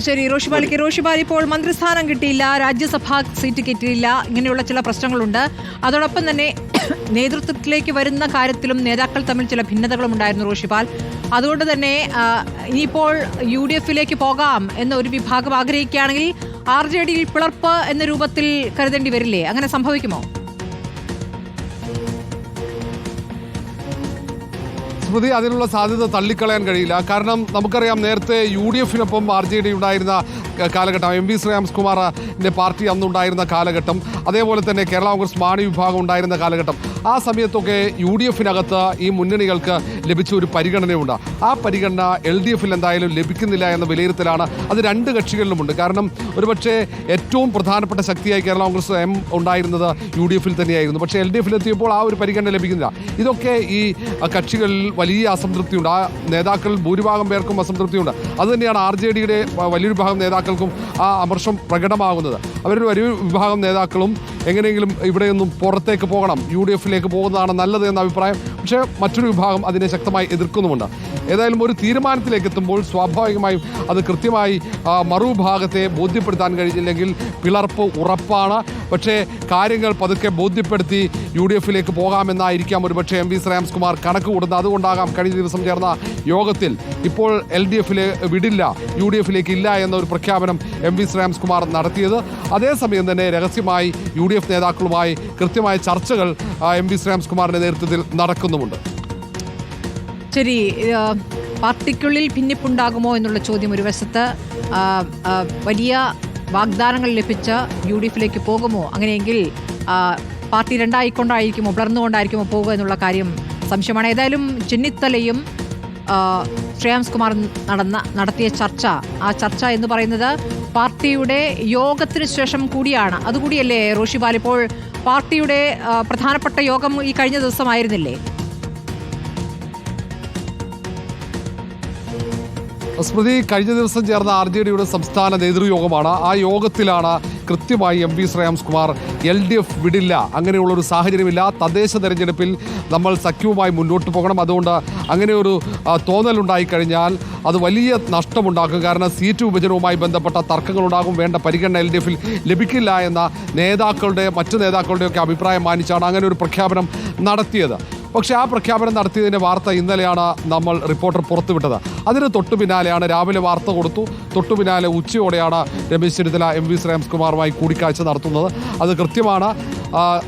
ശരി റോഷിപാലിക്ക് റോഷിപാൽ ഇപ്പോൾ മന്ത്രിസ്ഥാനം കിട്ടിയില്ല രാജ്യസഭാ സീറ്റ് കിട്ടിയില്ല ഇങ്ങനെയുള്ള ചില പ്രശ്നങ്ങളുണ്ട്. അതോടൊപ്പം തന്നെ നേതൃത്വത്തിലേക്ക് വരുന്ന കാര്യത്തിലും നേതാക്കൾ തമ്മിൽ ചില ഭിന്നതകളും ഉണ്ടായിരുന്നു റോഷിപാൽ അതുകൊണ്ട് തന്നെ ഇനിയിപ്പോൾ യു ഡി എഫിലേക്ക് പോകാം എന്ന ഒരു വിഭാഗം ആഗ്രഹിക്കുകയാണെങ്കിൽ ആർ ജെ ഡിയിൽ പിളർപ്പ് എന്ന രൂപത്തിൽ കരുതേണ്ടി വരില്ലേ? അങ്ങനെ സംഭവിക്കുമോ? സ്മൃതി അതിനുള്ള സാധ്യത തള്ളിക്കളയാൻ കഴിയില്ല. കാരണം നമുക്കറിയാം നേരത്തെ യു ഡി എഫിനൊപ്പം ആർ ജെ ഡി ഉണ്ടായിരുന്ന കാലഘട്ടം. എം വി ശ്രീരാംസ് കുമാറിന്റെ പാർട്ടി അന്നുണ്ടായിരുന്ന കാലഘട്ടം. അതേപോലെ തന്നെ കേരള കോൺഗ്രസ് മാണി വിഭാഗം ഉണ്ടായിരുന്ന കാലഘട്ടം. ആ സമയത്തൊക്കെ യു ഡി എഫിനകത്ത് ഈ മുന്നണികൾക്ക് ലഭിച്ച ഒരു പരിഗണനയുണ്ട്. ആ പരിഗണന എൽ ഡി എഫിൽ എന്തായാലും ലഭിക്കുന്നില്ല എന്ന വിലയിരുത്തലാണ് അത് രണ്ട് കക്ഷികളിലുമുണ്ട്. കാരണം ഒരുപക്ഷെ ഏറ്റവും പ്രധാനപ്പെട്ട ശക്തിയായി കേരള കോൺഗ്രസ് എം ഉണ്ടായിരുന്നത് യു ഡി എഫിൽ തന്നെയായിരുന്നു. പക്ഷേ എൽ ഡി എഫിൽ എത്തിയപ്പോൾ ആ ഒരു പരിഗണന ലഭിക്കുന്നില്ല. ഇതൊക്കെ ഈ കക്ഷികളിൽ വലിയ അസംതൃപ്തിയുണ്ട്. ആ നേതാക്കൾ ഭൂരിഭാഗം പേർക്കും അസംതൃപ്തിയുണ്ട്. അതുതന്നെയാണ് ആർ ജെ ഡിയുടെ വലിയൊരു വിഭാഗം നേതാക്കൾക്കും ആ അമർഷം പ്രകടമാകുന്നത്. അവരുടെ ഒരു വിഭാഗം നേതാക്കളും എങ്ങനെയെങ്കിലും ഇവിടെയൊന്നും പുറത്തേക്ക് പോകണം. യു ഡി എഫിലേക്ക് പോകുന്നതാണ് നല്ലത് എന്ന അഭിപ്രായം. പക്ഷേ മറ്റൊരു വിഭാഗം അതിനെ ശക്തമായി എതിർക്കുന്നുമുണ്ട്. ഏതായാലും ഒരു തീരുമാനത്തിലേക്ക് എത്തുമ്പോൾ സ്വാഭാവികമായും അത് കൃത്യമായി മറുഭാഗത്തെ ബോധ്യപ്പെടുത്താൻ കഴിഞ്ഞില്ലെങ്കിൽ പിളർപ്പ് ഉറപ്പാണ്. പക്ഷേ കാര്യങ്ങൾ പതുക്കെ ബോധ്യപ്പെടുത്തി യു ഡി എഫിലേക്ക് പോകാമെന്നായിരിക്കാം ഒരുപക്ഷെ എം വി ശ്രേയാംസ് കുമാർ കണക്ക് കൂടുന്നത്. അതുകൊണ്ടാകാം കഴിഞ്ഞ ദിവസം ചേർന്ന യോഗത്തിൽ ഇപ്പോൾ എൽ ഡി എഫിലെ വിടില്ല യു ഡി എഫിലേക്ക് ഇല്ല എന്നൊരു പ്രഖ്യാപനം എം വി ശ്രേയാംസ് കുമാർ നടത്തിയത്. അതേസമയം തന്നെ രഹസ്യമായി യു ഡി എഫ് നേതാക്കളുമായി കൃത്യമായ ചർച്ചകൾ എം വി ശ്രീരാംസ്കുമാറിന്റെ നേതൃത്വത്തിൽ നടക്കുന്നുമുണ്ട്. ശരി പാർട്ടിക്കുള്ളിൽ ഭിന്നിപ്പുണ്ടാകുമോ എന്നുള്ള ചോദ്യം ഒരു വശത്ത് വലിയ വാഗ്ദാനങ്ങൾ ലഭിച്ച യു ഡി എഫിലേക്ക് പോകുമോ? അങ്ങനെയെങ്കിൽ പാർട്ടി രണ്ടായിക്കൊണ്ടായിരിക്കുമോ പിളർന്നുകൊണ്ടായിരിക്കുമോ പോകുക എന്നുള്ള കാര്യം സംശയമാണ്. ഏതായാലും ചെന്നിത്തലയും ശ്രേയാംസ് കുമാർ നടന്ന നടത്തിയ ചർച്ച ആ ചർച്ച എന്ന് പറയുന്നത് പാർട്ടിയുടെ യോഗത്തിന് ശേഷം കൂടിയാണ്. അതുകൂടിയല്ലേ റോഷിപാൽ ഇപ്പോൾ പാർട്ടിയുടെ പ്രധാനപ്പെട്ട യോഗം ഈ കഴിഞ്ഞ ദിവസമായിരുന്നില്ലേ? സ്മൃതി കഴിഞ്ഞ ദിവസം ചേർന്ന ആർ ജെ ഡിയുടെ സംസ്ഥാന നേതൃയോഗമാണ്. ആ യോഗത്തിലാണ് കൃത്യമായി M V Shreyams Kumar L D F വിടില്ല. അങ്ങനെയുള്ള ഒരു സാഹചര്യമില്ല. തദ്ദേശ തെരഞ്ഞെടുപ്പിൽ നമ്മൾ സഖ്യവുമായി മുന്നോട്ട് പോകണം. അതുകൊണ്ട് അങ്ങനെ ഒരു തോന്നലുണ്ടായി കഴിഞ്ഞാൽ അത് വലിയ നഷ്ടമുണ്ടാക്കും. കാരണം സീറ്റ് വിഭജനവുമായി ബന്ധപ്പെട്ട തർക്കങ്ങളുണ്ടാകും. വേണ്ട പരിഗണന എൽ ഡി എഫിൽ ലഭിക്കില്ല എന്ന നേതാക്കളുടെ മറ്റു നേതാക്കളുടെയൊക്കെ അഭിപ്രായം മാനിച്ചാണ് അങ്ങനെ ഒരു പ്രഖ്യാപനം നടത്തിയത്. പക്ഷേ ആ പ്രഖ്യാപനം നടത്തിയതിന്റെ വാർത്ത ഇന്നലെയാണ് നമ്മൾ റിപ്പോർട്ടർ പുറത്തുവിട്ടത്. അതിന് തൊട്ടു പിന്നാലെയാണ് രാവിലെ വാർത്ത കൊടുത്തു. തൊട്ടു പിന്നാലെ ഉച്ചയോടെയാണ് രമേശ് ചെന്നിത്തല എം വി ശ്രേംസ് കുമാറുമായി കൂടിക്കാഴ്ച നടത്തുന്നത്. അത് കൃത്യമാണ്.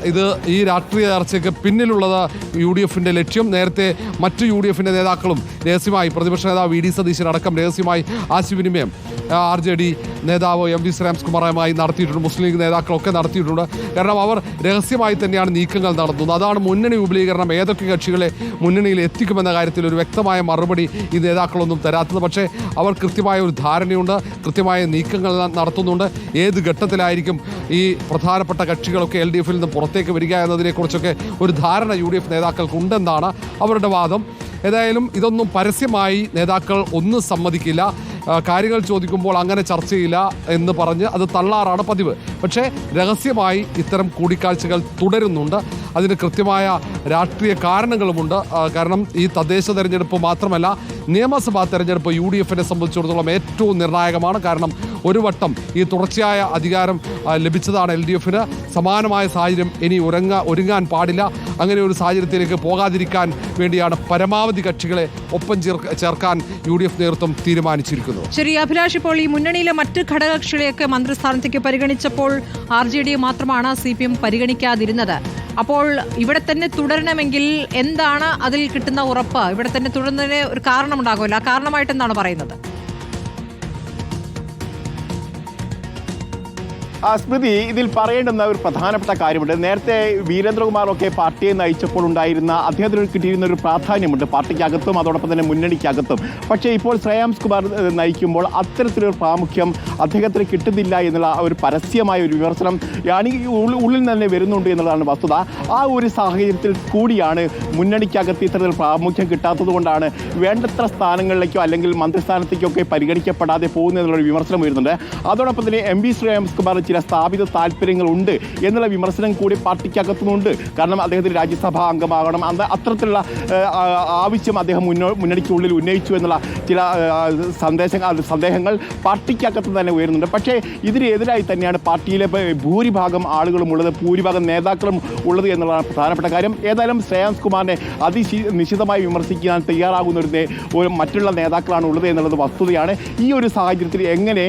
ഇത് ഈ രാഷ്ട്രീയ ചർച്ചയ്ക്ക് പിന്നിലുള്ളത് യു ഡി എഫിന്റെ ലക്ഷ്യം. നേരത്തെ മറ്റു യു ഡി എഫിന്റെ നേതാക്കളും രഹസ്യമായി പ്രതിപക്ഷ നേതാവ് വി ഡി സതീശൻ അടക്കം രഹസ്യമായി ആശയവിനിമയം ആർ ജെ ഡി നേതാവ് എം വി ശ്രേംസ് കുമാറുമായി നടത്തിയിട്ടുണ്ട്. മുസ്ലിം ലീഗ് നേതാക്കളൊക്കെ നടത്തിയിട്ടുണ്ട്. കാരണം അവർ രഹസ്യമായി തന്നെയാണ് നീക്കങ്ങൾ നടത്തുന്നത്. അതാണ് മുന്നണി വിപുലീകരണം. ഏതൊക്കെ കക്ഷികളെ മുന്നണിയിൽ എത്തിക്കുമെന്ന കാര്യത്തിൽ ഒരു വ്യക്തമായ മറുപടി ഈ നേതാക്കളൊന്നും തരാത്തത്. പക്ഷേ അവർ കൃത്യമായ ഒരു ധാരണയുണ്ട്. കൃത്യമായ നീക്കങ്ങൾ നടത്തുന്നുണ്ട്. ഏത് ഘട്ടത്തിലായിരിക്കും ഈ പ്രധാനപ്പെട്ട കക്ഷികളൊക്കെ എൽ ഡി എഫിൽ നിന്ന് പുറത്തേക്ക് വരിക എന്നതിനെക്കുറിച്ചൊക്കെ ഒരു ധാരണ യു ഡി എഫ് നേതാക്കൾക്കുണ്ടെന്നാണ് അവരുടെ വാദം. ഏതായാലും ഇതൊന്നും പരസ്യമായി നേതാക്കൾ ഒന്നും സമ്മതിക്കില്ല. കാര്യങ്ങൾ ചോദിക്കുമ്പോൾ അങ്ങനെ ചർച്ച ചെയ്യില്ല എന്ന് പറഞ്ഞ് അത് തള്ളാറാണ് പതിവ്. പക്ഷേ രഹസ്യമായി ഇത്തരം കൂടിക്കാഴ്ചകൾ തുടരുന്നുണ്ട്. അതിന് കൃത്യമായ രാഷ്ട്രീയ കാരണങ്ങളുമുണ്ട്. കാരണം ഈ തദ്ദേശ തെരഞ്ഞെടുപ്പ് മാത്രമല്ല നിയമസഭാ തെരഞ്ഞെടുപ്പ് യു ഡി എഫിനെ സംബന്ധിച്ചിടത്തോളം ഏറ്റവും നിർണായകമാണ്. കാരണം ഒരു വട്ടം ഈ തുടർച്ചയായ അധികാരം ലഭിച്ചതാണ് എൽ ഡി എഫിന് സമാനമായ സാഹചര്യം ഇനി ഉറങ്ങ ഒരുങ്ങാൻ പാടില്ല. അങ്ങനെ ഒരു സാഹചര്യത്തിലേക്ക് പോകാതിരിക്കാൻ വേണ്ടിയാണ് പരമാവധി കക്ഷികളെ ഒപ്പം ചേർക്ക് ചേർക്കാൻ യു ഡി എഫ് നേതൃത്വം തീരുമാനിച്ചിരിക്കുന്നത്. ശരി അഭിലാഷ് ഇപ്പോൾ ഈ മുന്നണിയിലെ മറ്റ് ഘടകകക്ഷികളെയൊക്കെ മന്ത്രിസ്ഥാനത്തേക്ക് പരിഗണിച്ചപ്പോൾ ആർ ജെ ഡി മാത്രമാണ് സി പി എം പരിഗണിക്കാതിരുന്നത്. അപ്പോൾ ഇവിടെ തന്നെ തുടരണമെങ്കിൽ എന്താണ് അതിൽ കിട്ടുന്ന ഉറപ്പ്? ഇവിടെ തന്നെ തുടരുന്നതിന് ഒരു കാരണമുണ്ടാകുമല്ലോ. ആ കാരണമായിട്ട് എന്താണ് പറയുന്നത്? സ്മൃതി ഇതിൽ പറയേണ്ടുന്ന ഒരു പ്രധാനപ്പെട്ട കാര്യമുണ്ട്. നേരത്തെ വീരേന്ദ്രകുമാറൊക്കെ പാർട്ടിയെ നയിച്ചപ്പോൾ ഉണ്ടായിരുന്ന അദ്ദേഹത്തിന് കിട്ടിയിരുന്ന ഒരു പ്രാധാന്യമുണ്ട്. പാർട്ടിക്കകത്തും അതോടൊപ്പം തന്നെ മുന്നണിക്കകത്തും. പക്ഷേ ഇപ്പോൾ ശ്രേയാംസ് കുമാർ നയിക്കുമ്പോൾ അത്തരത്തിലൊരു പ്രാമുഖ്യം അദ്ദേഹത്തിന് കിട്ടുന്നില്ല എന്നുള്ള ഒരു പരസ്യമായ ഒരു വിമർശനം ആണ് ഉള്ളിൽ തന്നെ വരുന്നുണ്ട് എന്നുള്ളതാണ് വസ്തുത. ആ ഒരു സാഹചര്യത്തിൽ കൂടിയാണ് മുന്നണിക്കകത്ത് ഇത്തരത്തിൽ പ്രാമുഖ്യം കിട്ടാത്തത് കൊണ്ടാണ് വേണ്ടത്ര സ്ഥാനങ്ങളിലേക്കോ അല്ലെങ്കിൽ മന്ത്രിസ്ഥാനത്തേക്കോ ഒക്കെ പരിഗണിക്കപ്പെടാതെ പോകുന്നതിനുള്ള എന്നുള്ളൊരു വിമർശനം വരുന്നുണ്ട് അതോടൊപ്പം തന്നെ എം വി ശ്രേയാംസ് കുമാർ ചില ചില സ്ഥാപിത താല്പര്യങ്ങളുണ്ട് എന്നുള്ള വിമർശനം കൂടി പാർട്ടിക്കകത്തുനിന്നുണ്ട് കാരണം അദ്ദേഹത്തിന് രാജ്യസഭാ അംഗമാകണം. അത് അത്തരത്തിലുള്ള ആവശ്യം അദ്ദേഹം മുന്നോ മുന്നണിക്കുള്ളിൽ ഉന്നയിച്ചു എന്നുള്ള ചില സന്ദേശങ്ങൾ സന്ദേഹങ്ങൾ പാർട്ടിക്കകത്ത് തന്നെ ഉയരുന്നുണ്ട്. പക്ഷേ ഇതിനെതിരായി തന്നെയാണ് പാർട്ടിയിലെ ഭൂരിഭാഗം ആളുകളും ഉള്ളത് ഭൂരിഭാഗം നേതാക്കളും ഉള്ളത് എന്നുള്ളതാണ് പ്രധാനപ്പെട്ട കാര്യം. ഏതായാലും ശ്രേയാംസ് കുമാറിനെ അതിശി നിശിതമായി വിമർശിക്കാൻ തയ്യാറാകുന്ന ഒരു ഒരു മറ്റുള്ള നേതാക്കളാണ് ഉള്ളത് എന്നുള്ളത് വസ്തുതയാണ്. ഈ ഒരു സാഹചര്യത്തിൽ എങ്ങനെ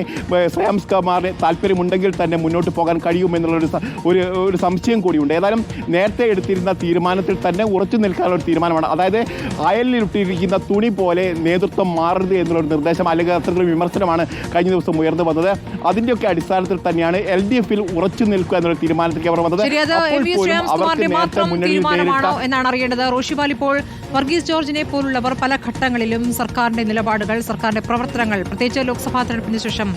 ശ്രേയാംസ് കുമാറിന് താല്പര്യമുണ്ടെങ്കിൽ തന്നെ മുന്നോട്ട് പോകാൻ കഴിയുമെന്നുള്ളൊരു ഒരു ഒരു സംശയം കൂടിയുണ്ട്. ഏതായാലും നേരത്തെ എടുത്തിരുന്ന തീരുമാനത്തിൽ തന്നെ ഉറച്ചു നിൽക്കാനുള്ള ഒരു തീരുമാനമാണ്. അതായത് അയലിലിട്ടിരിക്കുന്ന തുണി പോലെ നേതൃത്വം മാറരുത് എന്നുള്ളൊരു നിർദ്ദേശം അല്ലെങ്കിൽ അത്തരത്തിലൊരു വിമർശനമാണ് കഴിഞ്ഞ ദിവസം ഉയർന്നു വന്നത്. അതിന്റെയൊക്കെ അടിസ്ഥാനത്തിൽ തന്നെയാണ് എൽ ഡി എഫിൽ ഉറച്ചു നിൽക്കുക എന്നുള്ള തീരുമാനത്തിലേക്ക് അവർ വന്നത്. എന്നാണ് അറിയേണ്ടത്. റോഷിപാൽ ഇപ്പോൾ വർഗീസ് ജോർജിനെ പോലുള്ളവർ പല ഘട്ടങ്ങളിലും സർക്കാരിന്റെ നിലപാടുകൾ സർക്കാരിന്റെ പ്രവർത്തനങ്ങൾ പ്രത്യേകിച്ച് ലോക്സഭാ തെരഞ്ഞെടുപ്പിന് ശേഷം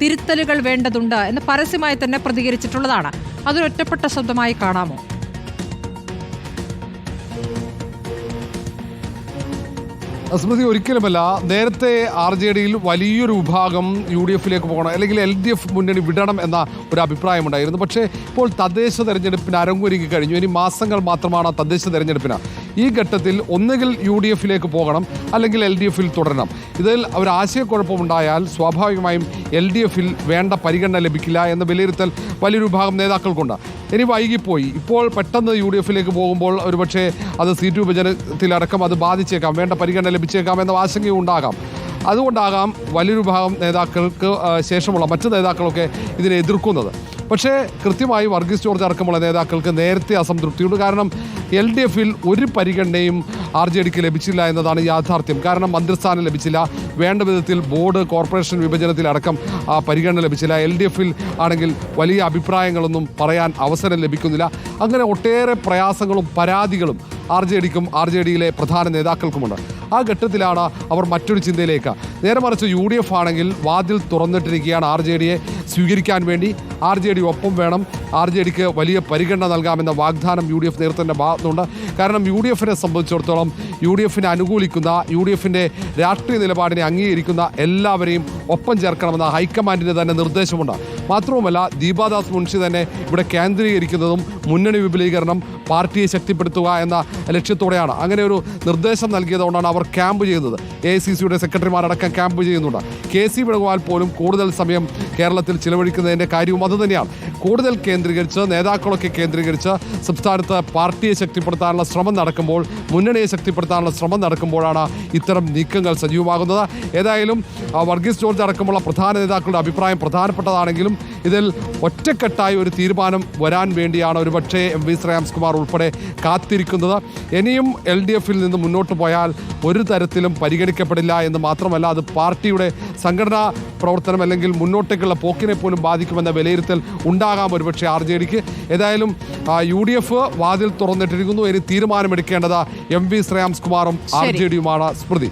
തിരുത്തലുകൾ വേണ്ടതുണ്ട് എന്ന് പരസ്യമായി തന്നെ പ്രതികരിച്ചിട്ടുള്ളതാണ്. അതൊരൊറ്റപ്പെട്ട ശബ്ദമായി കാണാമോ? സ്മൃതി ഒരിക്കലുമല്ല നേരത്തെ ആർ ജെ ഡിയിൽ വലിയൊരു വിഭാഗം യു ഡി എഫിലേക്ക് പോകണം അല്ലെങ്കിൽ എൽ ഡി എഫ് മുന്നണി വിടണം എന്ന ഒരു അഭിപ്രായമുണ്ടായിരുന്നു. പക്ഷേ ഇപ്പോൾ തദ്ദേശ തെരഞ്ഞെടുപ്പിന് അരങ്ങൊരുങ്ങി കഴിഞ്ഞു. ഇനി മാസങ്ങൾ മാത്രമാണ് തദ്ദേശ തെരഞ്ഞെടുപ്പിന്. ഈ ഘട്ടത്തിൽ ഒന്നുകിൽ യു ഡി എഫിലേക്ക് പോകണം അല്ലെങ്കിൽ എൽ ഡി എഫിൽ തുടരണം. ഇതിൽ ഒരു ആശയക്കുഴപ്പമുണ്ടായാൽ സ്വാഭാവികമായും എൽ ഡി എഫിൽ വേണ്ട പരിഗണന ലഭിക്കില്ല എന്ന വിലയിരുത്തൽ വലിയൊരു വിഭാഗം നേതാക്കൾക്കുണ്ട്. ഇനി വൈകിപ്പോയി. ഇപ്പോൾ പെട്ടെന്ന് യു ഡി എഫിലേക്ക് പോകുമ്പോൾ ഒരുപക്ഷെ അത് സീറ്റ് വിഭജനത്തിലടക്കം അത് ബാധിച്ചേക്കാം. വേണ്ട പരിഗണന ലഭിച്ചേക്കാം എന്ന ആശങ്കയും ഉണ്ടാകാം. അതുകൊണ്ടാകാം വലിയൊരു ഭാഗം നേതാക്കൾക്ക് ശേഷമുള്ള മറ്റ് നേതാക്കളൊക്കെ ഇതിനെ എതിർക്കുന്നത്. പക്ഷേ കൃത്യമായി വർഗീസ് ജോർജ് അടക്കമുള്ള നേതാക്കൾക്ക് നേരത്തെ അസംതൃപ്തിയുണ്ട്. കാരണം എൽ ഡി എഫിൽ ഒരു പരിഗണനയും ആർ ജെ ഡിക്ക് ലഭിച്ചില്ല എന്നതാണ് യാഥാർത്ഥ്യം. കാരണം മന്ത്രിസ്ഥാനം ലഭിച്ചില്ല. വേണ്ട വിധത്തിൽ ബോർഡ് കോർപ്പറേഷൻ വിഭജനത്തിലടക്കം ആ പരിഗണന ലഭിച്ചില്ല. എൽ ഡി എഫിൽ ആണെങ്കിൽ വലിയ അഭിപ്രായങ്ങളൊന്നും പറയാൻ അവസരം ലഭിക്കുന്നില്ല. അങ്ങനെ ഒട്ടേറെ പ്രയാസങ്ങളും പരാതികളും ആർ ജെ ഡിക്കും ആർ ജെ ഡിയിലെ പ്രധാന നേതാക്കൾക്കുമുണ്ട്. ആ ഘട്ടത്തിലാണ് അവർ മറ്റൊരു ചിന്തയിലേക്ക്. നേരെ മറിച്ച് യു ഡി എഫ് ആണെങ്കിൽ വാതിൽ തുറന്നിട്ടിരിക്കുകയാണ് ആർ ജെ ഡിയെ. സ്വീകരിക്കാൻ വേണ്ടി ആർ ജെ ഡി ഒപ്പം വേണം. ആർ ജെ ഡിക്ക് വലിയ പരിഗണന നൽകാമെന്ന വാഗ്ദാനം യു ഡി എഫ് നേതൃത്വത്തിന്റെ ഭാഗത്തുനിന്നുണ്ട് കാരണം യു ഡി എഫിനെ സംബന്ധിച്ചിടത്തോളം യു ഡി എഫിനെ അനുകൂലിക്കുന്ന യു ഡി എഫിന്റെ രാഷ്ട്രീയ നിലപാടിനെ അംഗീകരിക്കുന്ന എല്ലാവരെയും ഒപ്പം ചേർക്കണമെന്ന ഹൈക്കമാൻഡിന്റെ തന്നെ നിർദ്ദേശമുണ്ട്. മാത്രവുമല്ല ദീപാദാസ് മുൻഷി തന്നെ ഇവിടെ കേന്ദ്രീകരിക്കുന്നതും മുന്നണി വിപുലീകരണം പാർട്ടിയെ ശക്തിപ്പെടുത്തുക എന്ന ലക്ഷ്യത്തോടെയാണ്. അങ്ങനെ ഒരു നിർദ്ദേശം നൽകിയതുകൊണ്ടാണ് അവർ ക്യാമ്പ് ചെയ്യുന്നത്. എ സി സിയുടെ സെക്രട്ടറിമാരടക്കം ക്യാമ്പ് ചെയ്യുന്നുണ്ട്. കെ സി വേണുഗോപാൽ പോലും കൂടുതൽ സമയം കേരളത്തിൽ ചിലവഴിക്കുന്നതിന്റെ കാര്യവും അതുതന്നെയാണ് കൂടുതൽ കേന്ദ്രീകരിച്ച് നേതാക്കളൊക്കെ കേന്ദ്രീകരിച്ച് സംസ്ഥാനത്ത് പാർട്ടിയെ ശക്തിപ്പെടുത്താനുള്ള ശ്രമം നടക്കുമ്പോൾ മുന്നണിയെ ശക്തിപ്പെടുത്താനുള്ള ശ്രമം നടക്കുമ്പോഴാണ് ഇത്തരം നീക്കങ്ങൾ സജീവമാകുന്നത്. ഏതായാലും വർഗീസ് ജോർജ് അടക്കമുള്ള പ്രധാന നേതാക്കളുടെ അഭിപ്രായം പ്രധാനപ്പെട്ടതാണെങ്കിലും ഇതിൽ ഒറ്റക്കെട്ടായി ഒരു തീരുമാനം വരാൻ വേണ്ടിയാണ് ഒരുപക്ഷേ എം വി ശ്രേയാംസ്കുമാർ ഉൾപ്പെടെ കാത്തിരിക്കുന്നത്. ഇനിയും എൽ ഡി എഫിൽ നിന്ന് മുന്നോട്ട് പോയാൽ ഒരു തരത്തിലും പരിഗണിക്കപ്പെടില്ല എന്ന് മാത്രമല്ല അത് പാർട്ടിയുടെ സംഘടനാ പ്രവർത്തനം അല്ലെങ്കിൽ മുന്നോട്ടേക്കുള്ള പോക്കിനെ പോലും ബാധിക്കുമെന്ന വിലയിരുത്തൽ ഉണ്ടാകാം ഒരുപക്ഷെ ആർ ജെ ഡിക്ക്. ഏതായാലും യു ഡി എഫ് വാതിൽ തുറന്നിട്ടിരിക്കുന്നു. ഇനി തീരുമാനമെടുക്കേണ്ടത് എം വി ശ്രേയാംസ് കുമാറും ആർ. ജെ ഡിയുമാണ്. സ്മൃതി.